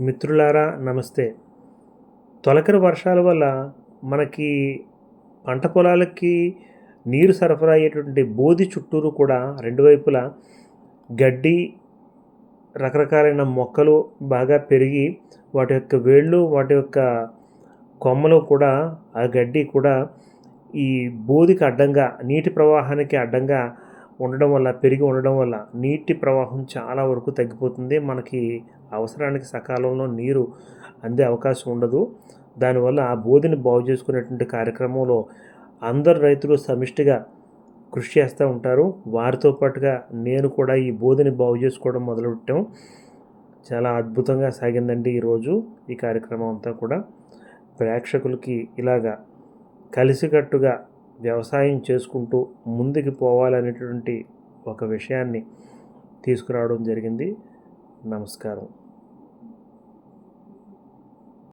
మిత్రులారా నమస్తే. తొలకరి వర్షాల వల్ల మనకి పంట పొలాలకి నీరు సరఫరా అయ్యేటువంటి బోధి చుట్టూరు కూడా రెండు వైపులా గడ్డి రకరకాలైన మొక్కలు బాగా పెరిగి వాటి యొక్క వేళ్ళు వాటి యొక్క కొమ్మలు కూడా ఆ గడ్డి కూడా ఈ బోధికి అడ్డంగా నీటి ప్రవాహానికి అడ్డంగా ఉండడం వల్ల పెరిగి ఉండడం వల్ల నీటి ప్రవాహం చాలా వరకు తగ్గిపోతుంది. మనకి అవసరానికి సకాలంలో నీరు అందే అవకాశం ఉండదు. దానివల్ల ఆ బోధిని బాగు చేసుకునేటువంటి కార్యక్రమంలో అందరు రైతులు సమిష్టిగా కృషి చేస్తూ ఉంటారు. వారితో పాటుగా నేను కూడా ఈ బోధిని బాగు చేసుకోవడం మొదలుపెట్టాం. చాలా అద్భుతంగా సాగిందండి ఈరోజు ఈ కార్యక్రమం అంతా కూడా. ప్రేక్షకులకి ఇలాగా కలిసికట్టుగా వ్యవసాయం చేసుకుంటూ ముందుకు పోవాలనేటువంటి ఒక విషయాన్ని తీసుకురావడం జరిగింది. నమస్కారం.